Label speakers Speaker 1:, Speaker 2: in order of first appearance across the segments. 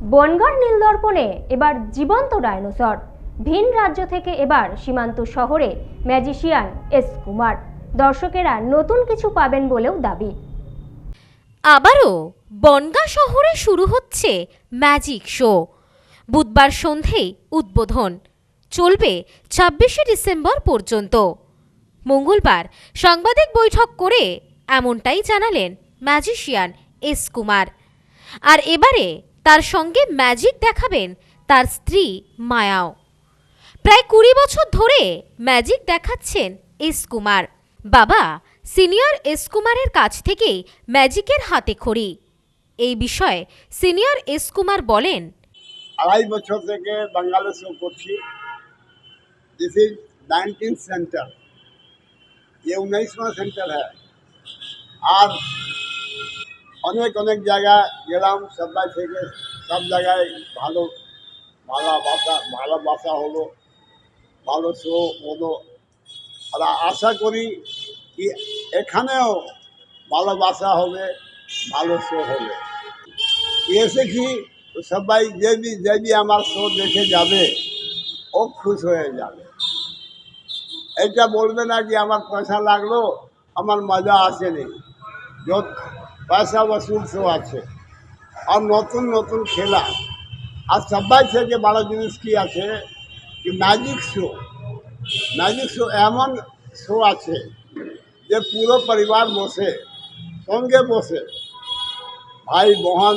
Speaker 1: বনগাঁর নীলদর্পণে এবার জীবন্ত ডায়নোসর ভিন রাজ্য থেকে এবার সীমান্ত শহরে ম্যাজিশিয়ান এস কুমার। দর্শকেরা নতুন কিছু পাবেন বলেও দাবি।
Speaker 2: আবারও বনগা শহরে শুরু হচ্ছে ম্যাজিক শো। বুধবার সন্ধেই উদ্বোধন। চলবে ছাব্বিশে ডিসেম্বর পর্যন্ত। মঙ্গলবার সাংবাদিক বৈঠক করে এমনটাই জানালেন ম্যাজিশিয়ান এস কুমার। আর এবারে তার সঙ্গে ম্যাজিক দেখাবেন তার স্ত্রী মায়াও প্রায় কুড়ি বছর ধরে ম্যাজিক দেখাচ্ছেন এস কুমার বাবা সিনিয়র এস কুমারের কাছ থেকেই ম্যাজিকের হাতে খড়ি এই বিষয়ে সিনিয়র এস কুমার বলেন
Speaker 3: আড়াই বছর থেকে বাঙ্গালে শো করছি दिस इज नाइनटीन सेंटर ये उन्नीसवा सेंटर है আর অনেক অনেক জায়গায় গেলাম, সবাই থেকে সব জায়গায় ভালো ভালোবাসা ভালোবাসা হলো, ভালো শো হলো। আর আশা করি কি এখানেও ভালোবাসা হবে, ভালো শো হবে। এসেছি তো সবাই যে বি যে বি আমার শো দেখে যাবে, ও খুশ হয়ে যাবে। এটা বলবে না কি আমার পয়সা লাগল, আমার মজা আসেনি। যত পয়সা বসুল শো আছে। আর নতুন নতুন খেলা। আর সবাই থেকে বড় জিনিস কি আছে কি ম্যাজিক শো ম্যাজিক শো এমন শো আছে যে পুরো পরিবার বসে, সঙ্গে বসে, ভাই, বোন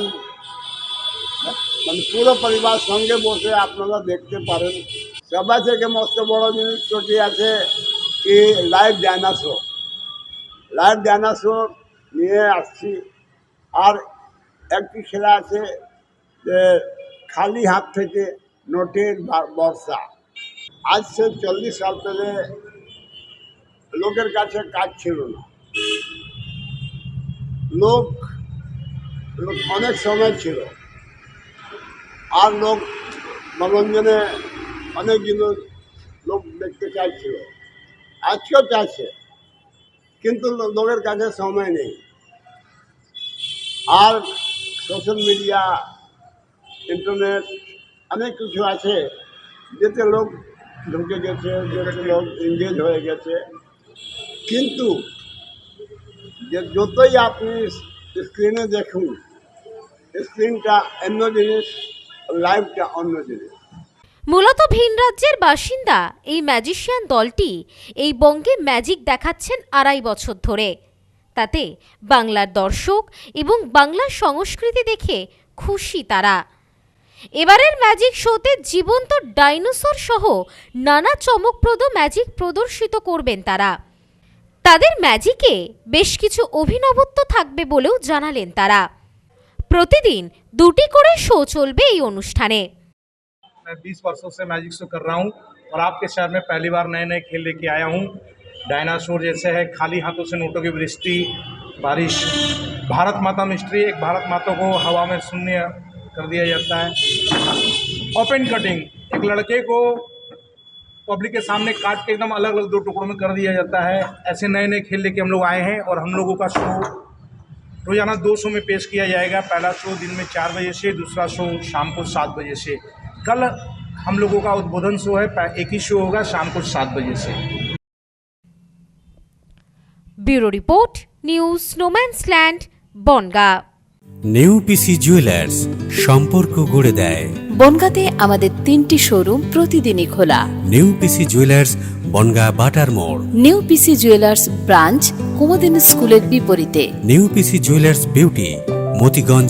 Speaker 3: মানে পুরো পরিবার সঙ্গে বসে আপনারা দেখতে পারেন। সবাই থেকে মস্ত বড় জিনিস ছুটি আছে কি লাইভ ডাইনাসোর লাইভ ডাইনাসোর নিয়ে আসছি। আর একটি খেলা আছে যে খালি হাত থেকে নোটের বর্ষা। আজ সে চল্লিশ সাল পেলে লোকের কাছে কাজ ছিল না। লোক অনেক সময় ছিল। আর লোক মনোরঞ্জনে অনেক জিনিস লোক দেখতে চাইছিল। আজকেও চাইছে। কিন্তু লোকের কাছে সময় নেই। আর সোশ্যাল মিডিয়া ইন্টারনেট অনেক কিছু আছে, যেতে লোক ঢুকে গেছে যেতে লোক এঙ্গেজ হয়ে গেছে। কিন্তু যে যতই আপনি স্ক্রিনে দেখুন স্ক্রিনটা অন্য জিনিস লাইভটা অন্য জিনিস।
Speaker 2: মূলত ভিন রাজ্যের বাসিন্দা এই ম্যাজিশিয়ান দলটি এই বঙ্গে ম্যাজিক দেখাচ্ছেন আড়াই বছর ধরে। তাতে বাংলার দর্শক এবং বাংলার সংস্কৃতি দেখে খুশি তারা। এবারের ম্যাজিক শোতে জীবন্ত ডাইনোসর সহ নানা চমকপ্রদ ম্যাজিক প্রদর্শিত করবেন তারা। তাদের ম্যাজিকে বেশ কিছু অভিনবত্ব থাকবে বলেও জানালেন তারা। প্রতিদিন দুটি করে শো চলবে এই অনুষ্ঠানে।
Speaker 4: मैं 20 वर्षों से मैजिक शो कर रहा हूँ और आपके शहर में पहली बार नए नए खेल लेके आया हूँ। डायनासोर जैसे है, खाली हाथों से नोटों की वृष्टि, बारिश। भारत माता मिस्ट्री, एक भारत माता को हवा में शून्य कर दिया जाता है। ओपन कटिंग, एक लड़के को पब्लिक के सामने काट के एकदम अलग अलग दो टुकड़ों में कर दिया जाता है। ऐसे नए नए खेल लेके हम लोग आए हैं और हम लोगों का शो रोज़ाना दो शो में पेश किया जाएगा। पहला शो दिन में चार बजे से, दूसरा शो शाम को सात बजे से। कल हम लोगों का उद्बोधन शो है पह- एक ही शो होगा शाम को सात बजे से
Speaker 2: bureau report news স্নোম্যান্সল্যান্ড Bongaon
Speaker 5: নেউপিসি jewellers সম্পর্ক গড়ে দেয়
Speaker 6: বনগাঁতে আমাদের তিনটি শোরুম প্রতিদিনই খোলা
Speaker 5: নেউপিসি জুয়েলার্স বনগা বাটার মোড়
Speaker 6: নিউ পিসি জুয়েলার্স ব্রাঞ্চ কুমদিন স্কুলের বিপরীতে
Speaker 5: নেউপিসি জুয়েলার্স বিউটি মতিগঞ্জ